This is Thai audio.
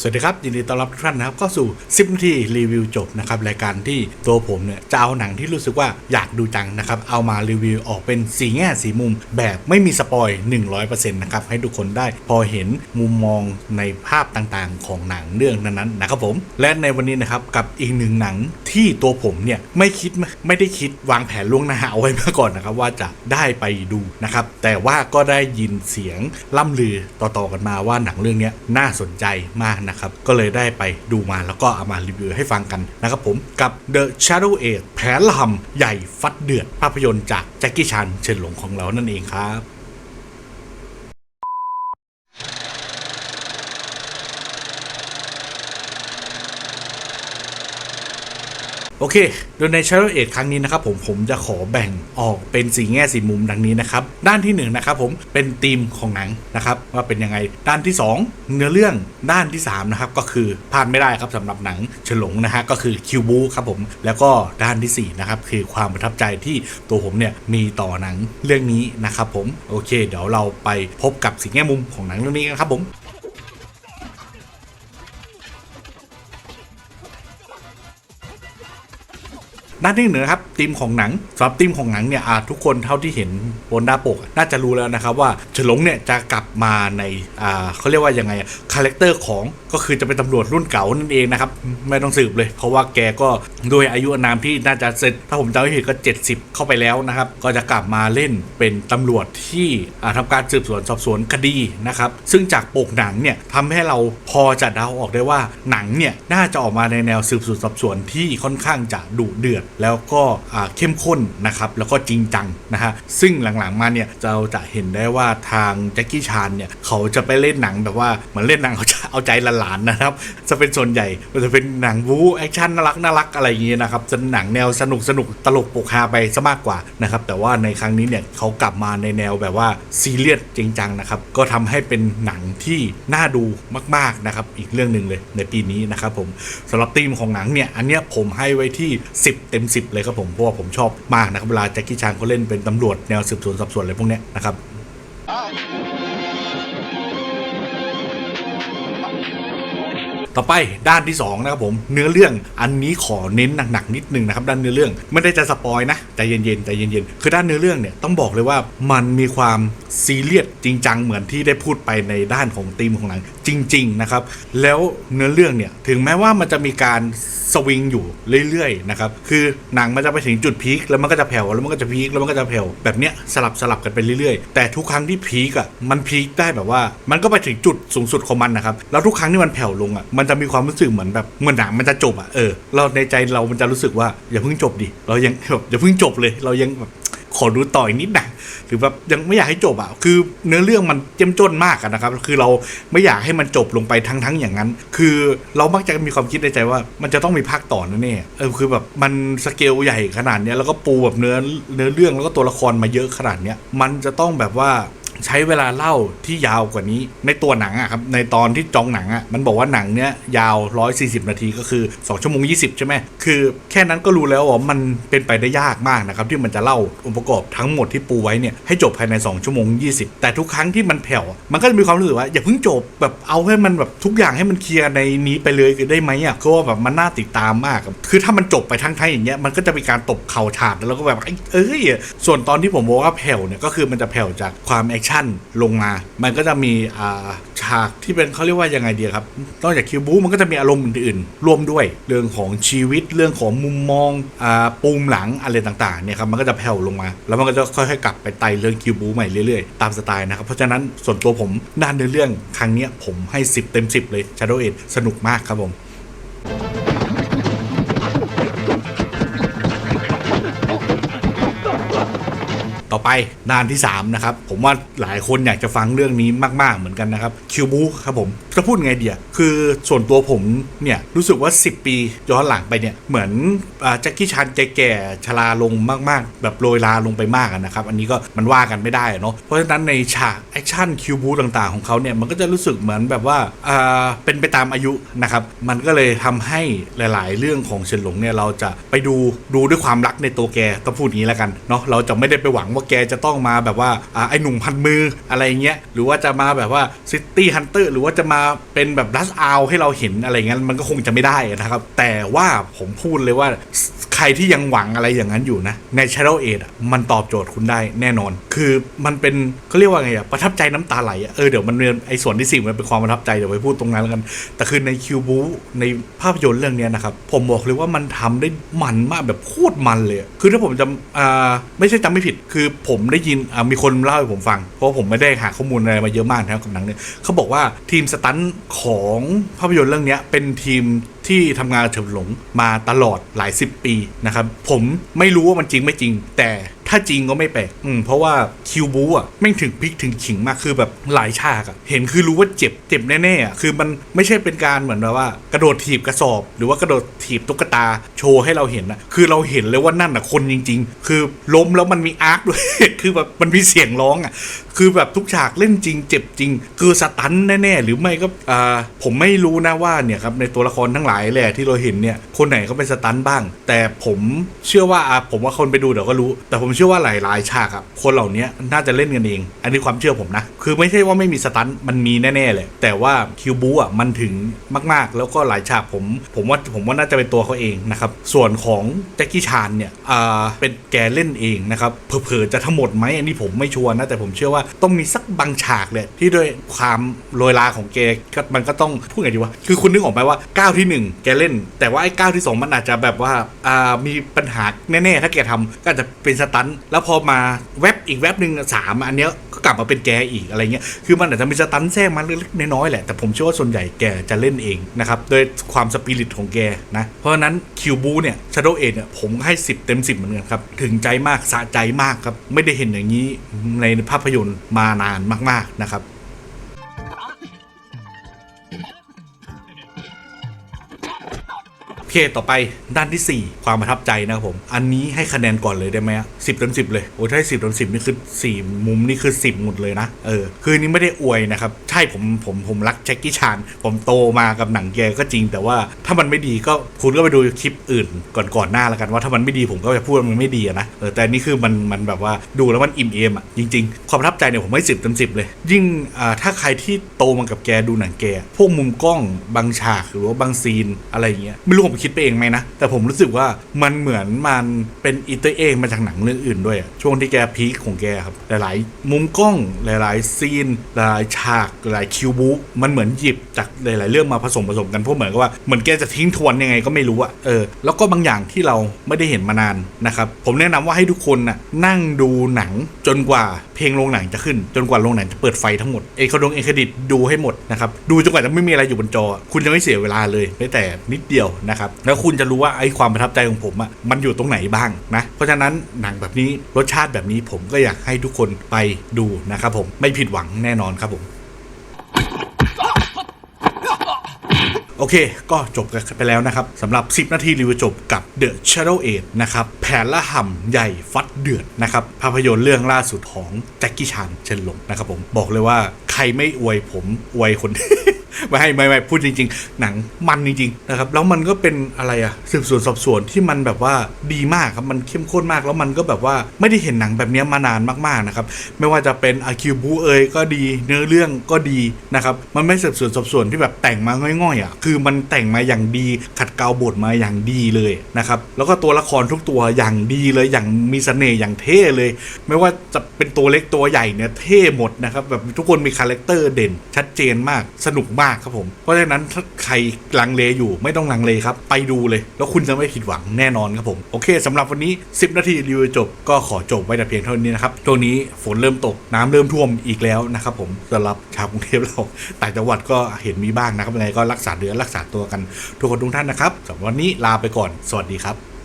สวัสดีครับ ยินดีต้อนรับทุกท่านนะครับเข้าสู่10นาทีรีวิวจบนะครับ รายการที่ตัวผมเนี่ย จะเอาหนังที่รู้สึกว่าอยากดูจังนะครับ เอามารีวิวออกเป็นสีแง่สีมุมแบบไม่มีสปอย 100%นะครับ ให้ทุกคนได้พอเห็นมุมมองในภาพต่างๆ ของหนังเรื่องนั้นๆนะครับผม และในวันนี้นะครับกับอีกหนึ่งหนังที่ตัวผมเนี่ยไม่คิดไม่ได้คิดวางแผนล่วงหน้าเอาไว้มาก่อนนะครับว่าจะได้ไปดูนะครับแต่ว่าก็ได้ยินเสียงล่ำลือต่อๆกันมาว่าหนังเรื่องนี้น่าสนใจมากนะครับ ก็เลยได้ไปดูมาแล้วก็เอามารีวิวให้ฟังกันนะครับผมกับ The Shadow Age แผนลำใหญ่ฟัดเดือดภาพยนตร์จากแจ็คกี้ชันเฉินหลงของเรานั่นเองครับ โอเค โดยใน Shadow 8ครั้งนี้นะครับผมผมจะขอแบ่งออกเป็นสีแง่สีมุมดังนี้นะครับ ด้านที่1นงนะครับผมเป็นธีมของหนังนะครับว่าเป็นยังไง ด้านที่ 2 เนื้อเรื่องด้านที่3นะครับก็คือพลาดไม่ได้ครับสำหรับหนังฉลงนะฮะก็คือคิวบูครับผมแล้วก็ด้านทีสี่4นะครับคือความประทับใจที่ตัวผมเนี่ยมีต่อหนังเรื่องนี้นะครับผมโอเค เดี๋ยวเราไปพบกับสีแง่มุมของหนังเรื่องนี้กันครับผม ด้านที่หนึ่งครับธีมของหนังสำหรับธีมของหนังเนี่ยอาทุกคนเท่าที่เห็นบนหน้าปก น่าจะรู้แล้วนะครับว่าเฉลงเนี่ยจะกลับมาในอ่าเขาเรียกว่ายังไงคาแรคเตอร์ของก็คือจะเป็นตำรวจรุ่นเก่านั่นเองนะครับ ไม่ต้องสืบเลย เพราะว่าแกก็ด้วยอายุนามที่น่าจะเสร็จ ถ้าผมจำไม่ผิดก็ 70 เข้าไปแล้วนะครับ ก็จะกลับมาเล่นเป็นตำรวจที่อาทำการสืบสวนสอบสวนคดีนะครับซึ่งจากปกหนังเนี่ยทำให้เราพอจะเดาออกได้ว่าหนังเนี่ยน่าจะออกมาในแนวสืบสวนสอบสวนที่ค่อนข้างจะดุเดือดแล้วก็เข้มข้นนะครับแล้วก็จริงจังนะฮะซึ่งหลังๆมาเนี่ยเราจะเห็นได้ว่าทางแจ็คกี้ชานเนี่ยเขาจะไปเล่นหนังแบบว่าเหมือนเล่นหนังเอาใจเอาใจหลานๆนะครับ จะเป็นส่วนใหญ่มันจะเป็นหนังบู๊แอคชั่นน่ารักน่ารักอะไรอย่างเงี้ยนะครับจะหนังแนวสนุกสนุกตลกปกฮาไปซะมากกว่านะครับแต่ว่าในครั้งนี้เนี่ยเขากลับมาในแนวแบบว่าซีเรียสจริงจังนะครับก็ทำให้เป็นหนังที่น่าดูมากๆนะครับอีกเรื่องหนึ่งเลยในปีนี้นะครับผมสำหรับธีมของหนังเนี่ยอันเนี้ยผมให้ไว้ที่ 10 เต็มสิบเลยครับผมเพราะว่าผมชอบมากนะครับเวลาแจ็คกี้ชานเขาเล่นเป็นตำรวจแนวสืบสวนสอบสวนอะไรพวกเนี้ยนะครับ ต่อไปด้านที่2นะครับผมเนื้อเรื่องอันนี้ขอเน้นหนักๆนิดนึงนะครับด้านเนื้อเรื่องไม่ได้จะสปอยนะใจเย็นๆใจเย็นๆคือด้านเนื้อเรื่องเนี่ยต้องบอกเลยว่ามันมีความซีเรียสจริงจังเหมือนที่ได้พูดไปในด้านของธีมของหนังจริง ๆนะครับ แล้วเนื้อเรื่องเนี่ยถึงแม้ว่ามันจะมีการสวิงอยู่เรื่อยๆนะครับคือหนังมันจะไปถึงจุดพีคแล้วมันก็จะแผ่วแล้วมันก็จะพีคแล้วมันก็จะแผ่วแบบเนี้ยสลับสลับกันไปเรื่อยๆ แต่ทุกครั้งที่พีคอะมันพีคได้แบบว่า มันก็ไปถึงจุดสูงสุดของมันนะครับแล้วทุกครั้งที่มันแผ่วลงอะมันจะมีความรู้สึกเหมือนแบบเหมือนหนังมันจะจบอะเออเราในใจเรามันจะรู้สึกว่าอย่าเพิ่งจบดิเรายังแบบอย่าเพิ่งจบเลย เรายังแบบขอดูต่ออีกนิดหน่อยหรือแบบยังไม่อยากให้จบอะคือเนื้อเรื่องมันเจ้มจนมากะนะครับ คือเราไม่อยากให้มันจบลงไปทั้งทั้งๆอย่างนั้น คือเรามักจะมีความคิดในใจว่ามันจะต้องมีภาคต่อแน่ๆเออคือแบบมันสเกลใหญ่ขนาดเนี้ยแล้วก็ปูแบบเนื้อเนื้อเรื่องแล้วก็ตัวละครมาเยอะขนาดเนี้ยมันจะต้องแบบว่า ใช้เวลาเล่าที่ยาวกว่านี้ ในตัวหนังอะครับในตอนที่จองหนังอะมันบอกว่าหนังเนี้ยยาว 140 นาทีก็คือ 2 ชั่วโมง 20 ใช่ไหมคือแค่นั้นก็รู้แล้วว่ามันเป็นไปได้ยากมากนะครับที่มันจะเล่าองค์ประกอบทั้งหมดที่ปูไว้เนี่ยให้จบภายใน 2 ชั่วโมง 20 แต่ทุกครั้งที่มันแผ่วมันก็จะมีความรู้สึกว่าอย่าเพิ่งจบแบบเอาให้มันแบบทุกอย่างให้มันเคลียร์ในนี้ไปเลยได้ไหมอะคือว่าแบบมันน่าติดตามมากคือถ้ามันจบไปทั้งไทยอย่างเงี้ยมันก็จะมีการตบเข่าฉาดแล้วก็แบบเอ้ยส่วนตอนที่ผมบอกว่าแผ่วเนี่ยก็คือมันจะแผ่วจากความแอคชั่นลงมา มันก็จะมีอ่าฉากที่เป็นเขาเรียกว่ายังไงดีครับ นอกจากคิวบูมันก็จะมีอารมณ์อื่นๆ ร่วมด้วย เรื่องของชีวิต เรื่องของมุมมองอ่าปูมหลังอะไรต่างๆ เนี่ยครับ มันก็จะแผ่วลงมา แล้วมันก็จะค่อยๆ กลับไปไต่เรื่องคิวบูใหม่เรื่อยๆ ตามสไตล์นะครับ เพราะฉะนั้นส่วนตัวผมด้านเนื้อเรื่องครั้งนี้ผมให้ 10 เต็ม 10 เลย Shadow Age สนุกมากครับผม อไปด้านที่ 3 นะครับ ผมว่าหลายคนอยากจะฟังเรื่องนี้มาก ๆ เหมือนกันนะครับคิวบูครับผมจะพูดไงเดียคือส่วนตัวผมเนี่ยรู้สึกว่า 10 ปีย้อนหลังไปเนี่ยเหมือนอแจ็คกี้ชันแก่ๆชราลงมาก ๆ แบบโรยลาลงไปมากนะครับ อันนี้ก็มันว่ากันไม่ได้เนาะเพราะฉะนั้นในฉากแอคชั่นคิวบูต่างๆของเขาเนี่ยมันก็จะรู้สึกเหมือนแบบว่าเป็นไปตามอายุนะครับมันก็เลยทำให้หลาย ๆ เรื่องของเฉินหลงเนี่ยเราจะไปดูดูด้วยความรักในตัวแกต้องพูดงนี้แล้วกันเนาะเราจะไม่ได้ไปหวังว่าแกจะต้องมาแบบว่าอ่าไอหนุ่มพันมืออะไรเงี้ยหรือว่าจะมาแบบว่าซิตี้ฮันเตอร์หรือว่าจะมาเป็นแบบดัสอาให้เราเห็นอะไรเงี้ยมันก็คงจะไม่ได้นะครับ แต่ว่าผมพูดเลยว่า ใครที่ยังหวังอะไรอย่างนั้นอยู่นะ ใน Shadow Age อะมันตอบโจทย์คุณได้แน่นอน คือมันเป็นเขาเรียกว่าไงอะประทับใจน้ำตาไหลอะเออเดี๋ยวมันเรียนไอ้ส่วนที่สี่มันเป็นความประทับใจเดี๋ยวไปพูดตรงนั้นแล้วกัน แต่คือในคิวบูในภาพยนตร์เรื่องนี้นะครับ ผมบอกเลยว่ามันทำได้มันมากแบบโคตรมันเลย คือถ้าผมจำอ่าไม่ใช่จำไม่ผิด คือผมได้ยินอ่ามีคนเล่าให้ผมฟัง เพราะผมไม่ได้หาข้อมูลอะไรมาเยอะมากนะครับกับหนังเนี่ยเขาบอกว่าทีมสตันของภาพยนตร์เรื่องนี้เป็นทีมที่ทำงานเฉิมหลงมาตลอดหลายสิบปีนะครับผมไม่รู้ว่ามันจริงไม่จริง แต่ ถ้าจริงก็ไม่แปลกอืมเพราะว่าคิวบูอะแม่ถึงพลิกถึงขิงมากคือแบบหลายฉากอะเห็นคือรู้ว่าเจ็บเจ็บแน่ๆอะคือมันไม่ใช่เป็นการเหมือนแบบว่า กระโดดถีบกระสอบ หรือว่ากระโดดถีบตุ๊กตาโชว์ให้เราเห็นอะคือเราเห็นเลยว่านั่นอะคนจริง ๆ คือล้มแล้วมันมีอาร์คด้วย คือแบบมันมีเสียงร้องอะคือแบบทุกฉากเล่นจริง เจ็บจริง คือสตันแน่ๆ หรือไม่ก็อ่าผมไม่รู้นะว่าเนี่ยครับในตัวละครทั้งหลายแหละที่เราเห็นเนี่ยคนไหนเขาเป็นสตันบ้าง แต่ผมเชื่อว่าอะผมว่าคนไปดูเดี๋ยวก็รู้ แต่ผมเชื่อว่าหลายๆฉากอะคนเหล่านี้น่าจะเล่นกันเอง อันนี้ความเชื่อผมนะ คือไม่ใช่ว่าไม่มีสตันมันมีแน่ๆเลย แต่ว่าคิวบูอะมันถึงมาก ๆ แล้วก็หลายฉากผม ผมว่าผมว่าน่าจะเป็นตัวเขาเองนะครับ ส่วนของแจ็คกี้ชานเนี่ยอ่าเป็นแกเล่นเองนะครับเผลอๆจะทั้งหมดไหมอันนี้ผมไม่ชัวร์นะแต่ผมเชื่อว่าต้องมีสักบางฉากเลยที่ด้วยความโรยลาของแกก็มันก็ต้องพูดไงดีวะคือคุณนึกออกไหมว่าก้าวที่หนึ่งแกเล่น แต่ว่าไอ้ก้าวที่สองมันอาจจะแบบว่าอ่ามีปัญหาแน่ๆถ้าแกทำก็อาจจะเป็นสตันแล้วพอมาแว็บอีกแว็บหนึ่งสามอันเนี้ยก็กลับมาเป็นแกอีกอะไรเงี้ยคือมันอาจจะมีสตันแทรกมาเล็กๆน้อยๆแหละแต่ผมเชื่อว่าส่วนใหญ่แกจะเล่นเองนะครับโดยความสปิริตของแกนะเพราะฉะนั้นคิวบูเนี่ยชาโดเอเนี่ยผมให้ 10 เต็ม 10 เหมือนกันครับ ถึงใจมากสะใจมากครับ ไม่ได้เห็นอย่างนี้ในภาพยนตร์มานานมากๆนะครับ ต่อไปด้านที่ 4 ความประทับใจนะครับผม อันนี้ให้คะแนนก่อนเลยได้ไหมสิบเต็มสิบเลย โอ้ถ้าสิบเต็มสิบนี่คือ 4 มุมนี่คือ 10 หมดเลยนะ เออ คือนนี้ไม่ได้อวยนะครับ ใช่ผมผมผมรักแจ็คกี้ชาน ผมโตมากับหนังแกก็จริง แต่ว่าถ้ามันไม่ดีก็คุณก็ไปดูคลิปอื่นก่อนก่อนหน้าแล้วกันว่าถ้ามันไม่ดีผมก็จะพูดมันไม่ดีนะ เออ แต่นนี่คือมันมันแบบว่าดูแล้วมันอิ่มเอมอะจริง ๆ ความประทับใจเนี่ยผมให้สิบเต็มสิบเลย ยิ่งอ่าถ้าใครที่โตมากับแกดูหนังแก พวกมุมกล้องบางฉากหรือว่าบางซีนอะไรอย่างเงี้ยไม่รู้ผมคิดไปเองไหมนะ แต่ผมรู้สึกว่ามันเหมือนมันเป็นอีเตอร์เองมาจากหนังเรื่องอื่นด้วยอะช่วงที่แกพีคของแกครับ หลาย ๆ มุมกล้องหลาย ๆ ซีน หลายฉากหลายคิวบูมันเหมือนหยิบจากหลาย ๆ เรื่องมาผสมผสมกันเพราะเหมือนกับว่าเหมือนแกจะทิ้งทวนยังไงก็ไม่รู้อะเออแล้วก็บางอย่างที่เราไม่ได้เห็นมานานนะครับผมแนะนำว่าให้ทุกคนน่ะนั่งดูหนังจนกว่าเพลงโรงหนังจะขึ้น จนกว่าโรงหนังจะเปิดไฟทั้งหมดเอคดงเอเคดิตดูให้หมดนะครับดูจนกว่าจะไม่มีอะไรอยู่บนจอ คุณจะไม่เสียเวลาเลยแม้แต่นิดเดียวนะครับแล้วคุณจะรู้ว่าไอ้ความประทับใจของผมอะมันอยู่ตรงไหนบ้างนะ เพราะฉะนั้นหนังแบบนี้รสชาติแบบนี้ผมก็อยากให้ทุกคนไปดูนะครับผมไม่ผิดหวังแน่นอนครับผมโอเค ก็จบกันไปแล้วนะครับสำหรับ 10 นาทีรีวิวจบกับ The Shadow Age นะครับ แผนละห่ำใหญ่ฟัดเดือดนะครับ ภาพยนตร์เรื่องล่าสุดของแจ็คกี้ชานเชนหลงนะครับผม บอกเลยว่า รไม่อวยผมอวยคนไม่ให้ไม่ไม่พูดจริง ๆ หนังมันจริงๆนะครับแล้วมันก็เป็นอะไรอะสืบสวนสอบสวนที่มันแบบว่าดีมากครับมันเข้มข้นมากแล้วมันก็แบบว่าไม่ได้เห็นหนังแบบนี้มานานมากๆนะครับไม่ว่าจะเป็นอาคิวบูเอยก็ดี เนื้อเรื่องก็ดีนะครับมันไม่สืบสวนสอบสวนที่แบบแต่งมาง่อยๆอะคือมันแต่งมาอย่างดี ขัดเกลาบทมาอย่างดีเลยนะครับแล้วก็ตัวละครทุกตัวอย่างดีเลยอย่างมีเสน่ห์อย่างเท่เลย ไม่ว่าจะเป็นตัวเล็กตัวใหญ่เนี่ยเท่หมดนะครับแบบทุกคนมีคาแรคเตอร์เด่นชัดเจนมากสนุกมากครับผม เพราะฉะนั้นถ้าใครลังเลอยู่ไม่ต้องลังเลครับ ไปดูเลย แล้วคุณจะไม่ผิดหวังแน่นอนครับผม โอเคสำหรับวันนี้ 10 นาทีรีวิวจบ ก็ขอจบไว้แต่เพียงเท่านี้นะครับช่วงนี้ฝนเริ่มตกน้ำเริ่มท่วมอีกแล้วนะครับผมสำหรับชาวกรุงเทพเราต่างจังหวัดก็เห็นมีบ้างนะครับยังไงก็รักษาเดือรักษาตัวกันทุกคนทุกท่านนะครับสำหรับวันนี้ลาไปก่อน สวัสดีครับ